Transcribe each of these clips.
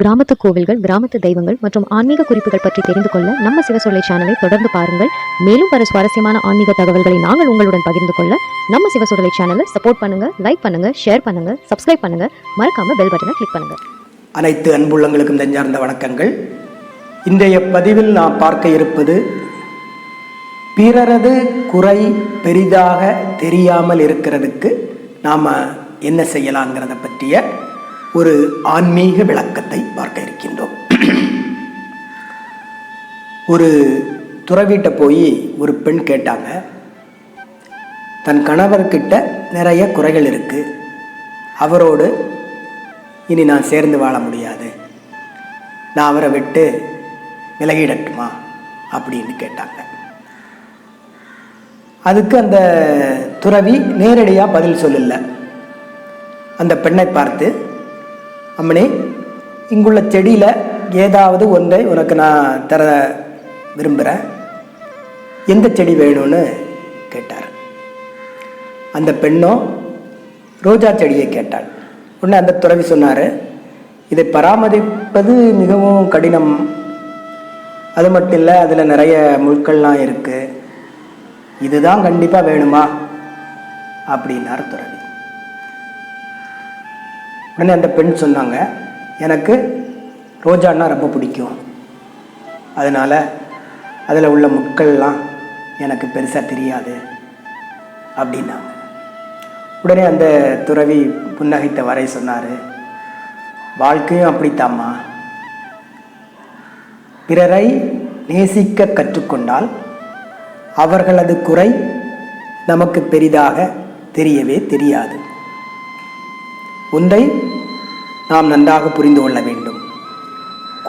கிராமத்து கோவில்கள் கிராமத்து தெய்வங்கள் மற்றும் ஆன்மீக குறிப்புகள் பற்றி தெரிந்து கொள்ள நம்ம சிவசொல்லை சேனலை தொடர்ந்து பாருங்கள். மேலும் பல சுவாரஸ்யமான ஆன்மீக தகவல்களை நாங்கள் உங்களுடன் பகிர்ந்து கொள்ள நம்ம சிவசொல்லை சேனலை சப்போர்ட் பண்ணுங்க லைக் பண்ணுங்க ஷேர் பண்ணுங்க சப்ஸ்கிரைப் பண்ணுங்க. மறக்காம பெல் பட்டனை கிளிக் பண்ணுங்க. அனைத்து அன்புள்ளங்களுக்கும் நெஞ்சார்ந்த வணக்கங்கள். இன்றைய பதிவில் நாம் பார்க்க இருப்பது பிறரது குறை பெரிதாக தெரியாமல் இருக்கிறதுக்கு நாம் என்ன செய்யலாங்கிறத பற்றிய ஒரு ஆன்மீக விளக்கத்தை பார்க்க இருக்கின்றோம். ஒரு துறவிட்ட போய் ஒரு பெண் கேட்டாங்க தன் கணவர்கிட்ட நிறைய குறைகள் இருக்கு. அவரோடு இனி நான் சேர்ந்து வாழ முடியாது. நான் அவரை விட்டு விலகிடட்டுமா? அப்படின்னு கேட்டாங்க. அதுக்கு அந்த துறவி நேரடியாக பதில் சொல்லல. அந்த பெண்ணை பார்த்து அம்மனே இங்குள்ள செடியில் ஏதாவது ஒன்றை உனக்கு நான் தர விரும்புகிறேன் எந்த செடி வேணும்னு கேட்டார். அந்த பெண்ணும் ரோஜா செடியை கேட்டாள். உடனே அந்த துறவி சொன்னார் இதை பராமரிப்பது மிகவும் கடினம். அது மட்டும் இல்லை அதில் நிறைய முழுக்கள்லாம் இருக்குது இதுதான் கண்டிப்பாக வேணுமா? அப்படின்னார் துறவி. உடனே அந்த பெண் சொன்னாங்க எனக்கு ரோஜான்னா ரொம்ப பிடிக்கும். அதனால் அதில் உள்ள முட்கள்லாம் எனக்கு பெருசாக தெரியாது அப்படின்னாங்க. உடனே அந்த துறவி புன்னகைத்த வரை சொன்னார் வாழ்க்கையும் அப்படித்தாம்மா. பிறரை நேசிக்க கற்றுக்கொண்டால் அவர்களது குறை நமக்கு பெரிதாக தெரியவே தெரியாது. ஒன்றை நாம் நன்றாக புரிந்து கொள்ள வேண்டும்.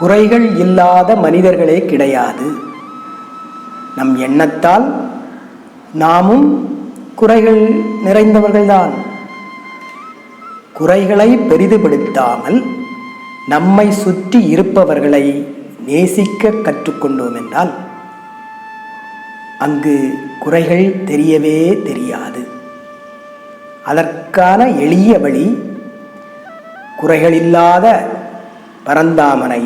குறைகள் இல்லாத மனிதர்களே கிடையாது. நம் எண்ணத்தால் நாமும் குறைகள் நிறைந்தவர்கள்தான். குறைகளை பெரிதுபடுத்தாமல் நம்மை சுற்றி இருப்பவர்களை நேசிக்க கற்றுக்கொண்டோம் என்றால் அங்கு குறைகள் தெரியவே தெரியாது. அதற்கான எளிய வழி குறைகளில்லாத பரந்தாமனை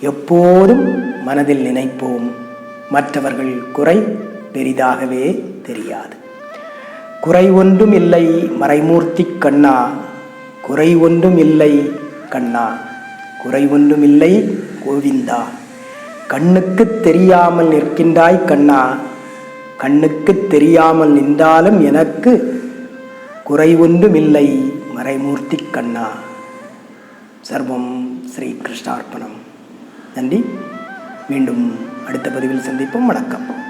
எப்போதும் மனதில் நினைப்போம். மற்றவர்கள் குறை பெரிதாகவே தெரியாது. குறை ஒன்றும் இல்லை மறைமூர்த்தி கண்ணா. குறை ஒன்றும் இல்லை கண்ணா. குறை ஒன்றும் இல்லை கோவிந்தா. கண்ணுக்கு தெரியாமல் நிற்கின்றாய் கண்ணா. கண்ணுக்கு தெரியாமல் நின்றாலும் எனக்கு குறை ஒன்றும் இல்லை மறைமூர்த்தி கண்ணா. சர்வம் ஸ்ரீ கிருஷ்ணார்ப்பணம் நன்றி. மீண்டும் அடுத்த பதிவில் சந்திப்போம். வணக்கம்.